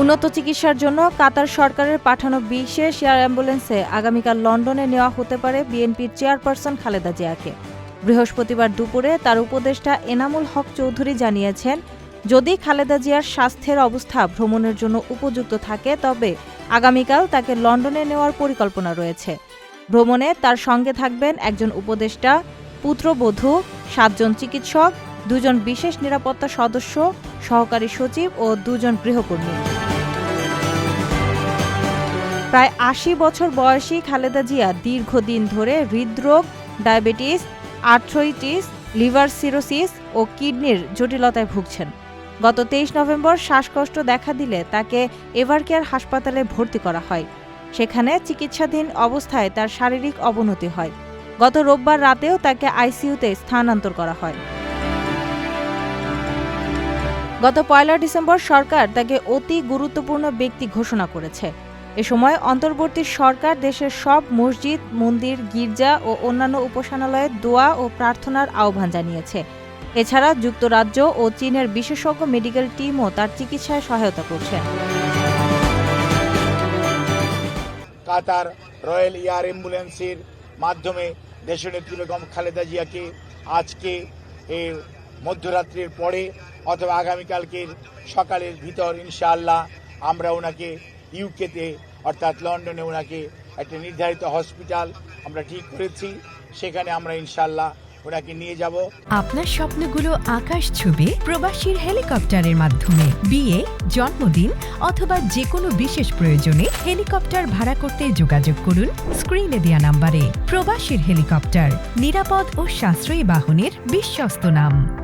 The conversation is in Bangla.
উন্নত চিকিৎসার জন্য কাতার সরকারের পাঠানো বিশেষ এয়ার অ্যাম্বুলেন্সে আগামীকাল লন্ডনে নেওয়া হতে পারে বিএনপির চেয়ারপারসন খালেদা জিয়াকে। বৃহস্পতিবার দুপুরে তার উপদেষ্টা এনামুল হক চৌধুরী জানিয়েছেন, যদি খালেদা জিয়ার স্বাস্থ্যের অবস্থা ভ্রমণের জন্য উপযুক্ত থাকে, তবে আগামীকাল তাকে লন্ডনে নেওয়ার পরিকল্পনা রয়েছে। ভ্রমণে তার সঙ্গে থাকবেন একজন উপদেষ্টা, পুত্রবধূ, সাতজন চিকিৎসক, দুজন বিশেষ নিরাপত্তা সদস্য, সহকারী সচিব ও দুজন গৃহকর্মী। প্রায় আশি বছর বয়সী খালেদা জিয়া দীর্ঘদিন ধরে হৃদরোগ, ডায়াবেটিস, আর্থ্রোইটিস, লিভার সিরোসিস ও কিডনির জটিলতায় ভুগছেন। গত তেইশ নভেম্বর শ্বাসকষ্ট দেখা দিলে তাকে এভারকেয়ার হাসপাতালে ভর্তি করা হয়। সেখানে চিকিৎসাধীন অবস্থায় তার শারীরিক অবনতি হয়। গত রোববার রাতেও তাকে আইসিইউতে স্থানান্তর করা হয়। গত পয়লা ডিসেম্বর সরকার তাকে অতি গুরুত্বপূর্ণ ব্যক্তি ঘোষণা করেছে। এ সময় অন্তর্বর্তী সরকার দেশের সব মসজিদ, মন্দির, গির্জা ও অন্যান্য উপাসনালয়ে দোয়া ও প্রার্থনার আহ্বান জানিয়েছে। এছাড়া যুক্তরাজ্য ও চীনের বিশেষজ্ঞ মেডিকেল টিমও তার চিকিৎসায় সহায়তা করছে। কাতার রয়্যাল এয়ার অ্যাম্বুলেন্সের মাধ্যমে দেশনেত্রী বেগম খালেদা জিয়াকে আজকে এর মধ্যরাত্রির পরে অথবা আগামীকালকের সকালের ভিতর, ইনশাআল্লাহ, আমরা ওনাকে ইউকেতে অর্থাৎ লন্ডনে ওনাকে একটা নির্ধারিত হসপিটাল আমরা ঠিক করেছি। সেখানে আমরা ইনশাআল্লাহ ওনাকে নিয়ে যাব। আপনার স্বপ্নগুলো আকাশ ছুবে প্রবাসীর হেলিকপ্টারের মাধ্যমে। বিয়ে, জন্মদিন অথবা যে কোনো বিশেষ প্রয়োজনে হেলিকপ্টার ভাড়া করতে যোগাযোগ করুন স্ক্রিনে দেয়া নাম্বারে। প্রবাসীর হেলিকপ্টার, নিরাপদ ও সাশ্রয়ী বাহনের বিশ্বস্ত নাম।